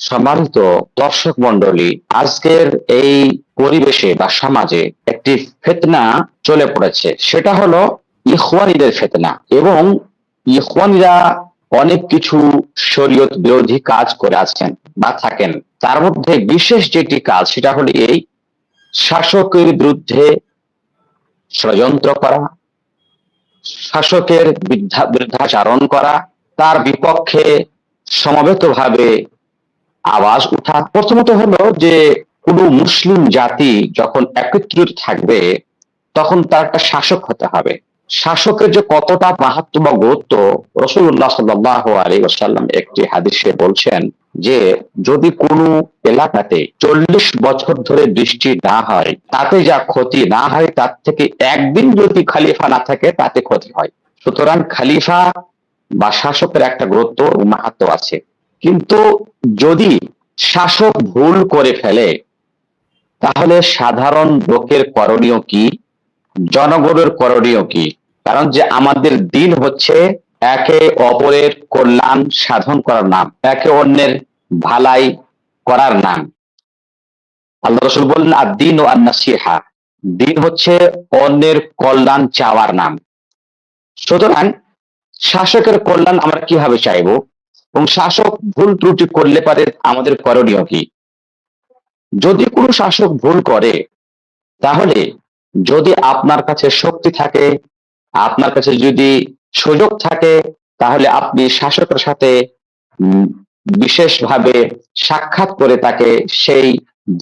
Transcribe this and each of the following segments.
সম্মানিত দর্শক মন্ডলী আজকের এই পরিবেশে বা সমাজে একটি ফেতনা চলে পড়েছে। সেটা হলো ইখওয়ানিদের ফেতনা এবং ইখওয়ানিরা অনেক কিছু শরীয়ত বিরোধী কাজ করে আছেন বা থাকেন। তার মধ্যে বিশেষ যেটি কাজ, সেটা হলো এই শাসকের বিরুদ্ধে ষড়যন্ত্র করা, শাসকের বিরুদ্ধাচারণ করা, তার বিপক্ষে সমবেতভাবে আওয়াজ উঠা প্রথমত হলো যে কোন মুসলিম জাতি যখন একত্রিত থাকবে, তখন তার একটা শাসক হতে হবে। শাসকের যে কতটা মাহাত্ম বা গুরুত্ব রসুল্লাহ সাল্লাহ আলী ওসাল্লাম একটি হাদিসে বলছেন যে, যদি কোনো এলাকাতে চল্লিশ বছর ধরে বৃষ্টি না হয়, তাতে যা ক্ষতি না হয়, তার থেকে একদিন যদি খালিফা না থাকে, তাতে ক্ষতি হয়। সুতরাং খালিফা বা শাসকের একটা গুরুত্ব মাহাত্ম আছে। কিন্তু যদি শাসক ভুল করে ফেলে, তাহলে সাধারণ লোকের করণীয় কি? জনগণের করণীয় কি? কারণ যে আমাদের দিন হচ্ছে একে অপরের কল্যাণ সাধন করার নাম, একে অন্যের ভালাই করার নাম। আল্লাহ রসুল বললেন আর দিন ও আন্নাসিহা দিন হচ্ছে অন্যের কল্যাণ চাওয়ার নাম। সুতরাং শাসকের কল্যাণ আমরা কীভাবে চাইব? এবং শাসক ভুল ত্রুটি করলে পারে আমাদের করণীয় কি? যদি কোনো শাসক ভুল করে, তাহলে যদি আপনার কাছে শক্তি থাকে, আপনার কাছে যদি সুযোগ থাকে, তাহলে আপনি শাসকের সাথে বিশেষভাবে সাক্ষাৎ করে তাকে সেই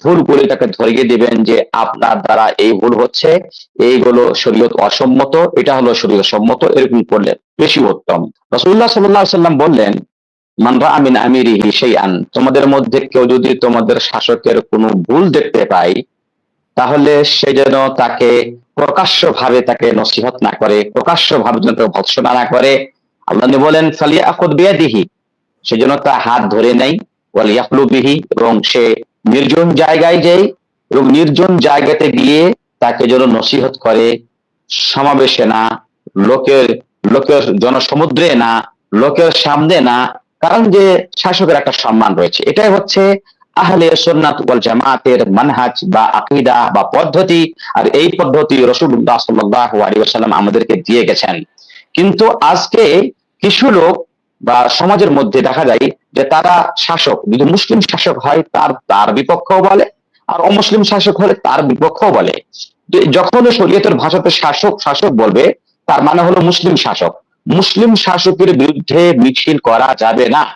ভুলগুলি তাকে ধরিয়ে দিবেন যে আপনার দ্বারা এই ভুল হচ্ছে, এইগুলো শরীয়ত অসম্মত, এটা হলো শরীয়ত সম্মত, এরকম করলে বেশি উত্তম। রসুল্লাহ সাল্লাহ সাল্লাম বললেন মানরা আমিরিহি সেই তোমাদের মধ্যে কেউ যদি তোমাদের শাসকের কোনো ভুল দেখতে পায়, তাহলে সে যেন তাকে প্রকাশ্য ভাবে তাকে নসিহত না করে প্রকাশ্য ভাবে যেন তাকে ভৎসনা না করে। আল্লাহ বলেন ফালিয়া আখদ বিয়াদিহি সে যেন তার হাত ধরে নেই ওয়ালিয়াহলু বিহি এবং সে নির্জন জায়গায় যাই এবং নির্জন জায়গাতে গিয়ে তাকে যেন নসিহত করে। সমাবেশে না, লোকের লোকের জনসমুদ্রে না, লোকের সামনে না কারণ যে শাসকের একটা সম্মান রয়েছে। এটাই হচ্ছে আহলে সুন্নাত ওয়াল জামাতের মানহাজ বা আকীদা বা পদ্ধতি। আর এই পদ্ধতি রাসূলুল্লাহ সাল্লাল্লাহু আলাইহি ওয়াসাল্লাম আমাদেরকে দিয়ে গেছেন। কিন্তু আজকে কিছু লোক বা সমাজের মধ্যে দেখা যায় যে তারা শাসক, যদি মুসলিম শাসক হয় তার তার বিপক্ষেও বলে, আর অমুসলিম শাসক হলে তার বিপক্ষেও বলে। যখন শরীয়তের ভাষাতে শাসক শাসক বলবে, তার মানে হলো মুসলিম শাসক। মুসলিম শাসকের বিরুদ্ধে মিছিল করা যাবে না।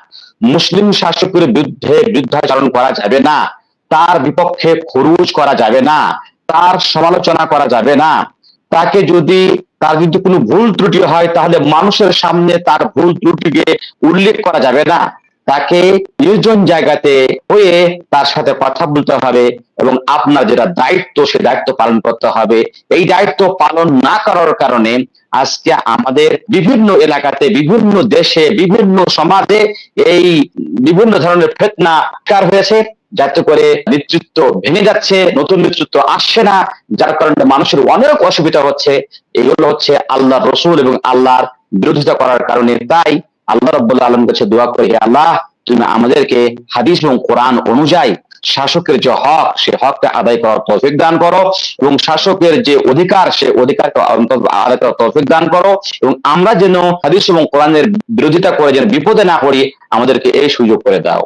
মুসলিম শাসকের বিরুদ্ধে বিরুদ্ধাচরণ করা যাবে না। তার বিপক্ষে খরুজ করা যাবে না। তার সমালোচনা করা যাবে না। তাকে যদি, তার যদি কোনো ভুল ত্রুটি হয়, তাহলে মানুষের সামনে তার ভুল ত্রুটিকে উল্লেখ করা যাবে না। তাকে নির্জন জায়গাতে হয়ে তার সাথে কথা বলতে হবে এবং আপনার যেটা দায়িত্ব, সে দায়িত্ব পালন করতে হবে। এই দায়িত্ব পালন না করার কারণে আজকে আমাদের বিভিন্ন এলাকাতে, বিভিন্ন দেশে, বিভিন্ন সমাজে এই বিভিন্ন ধরনের ফেতনা শিকার হয়েছে। যাতে করে নেতৃত্ব ভেঙে যাচ্ছে, নতুন নেতৃত্ব আসছে না, যার কারণে মানুষের অনেক অসুবিধা হচ্ছে। এগুলো হচ্ছে আল্লাহ রসুল এবং আল্লাহর বিরোধিতা করার কারণে। তাই আল্লাহ রব্বুল্লাহ আলম কাছে দোয়া করি আল্লাহ, তুমি আমাদেরকে হাদিস এবং কোরআন অনুযায়ী শাসকের যে হক, সে হককে আদায় করার তৌফিক দান করো এবং শাসকের যে অধিকার, সে অধিকার আদায় করার তৌফিক দান করো এবং আমরা যেন হাদিস এবং কোরআনের বিরোধিতা করে যেন বিপদে না পড়ি, আমাদেরকে এই সুযোগ করে দাও।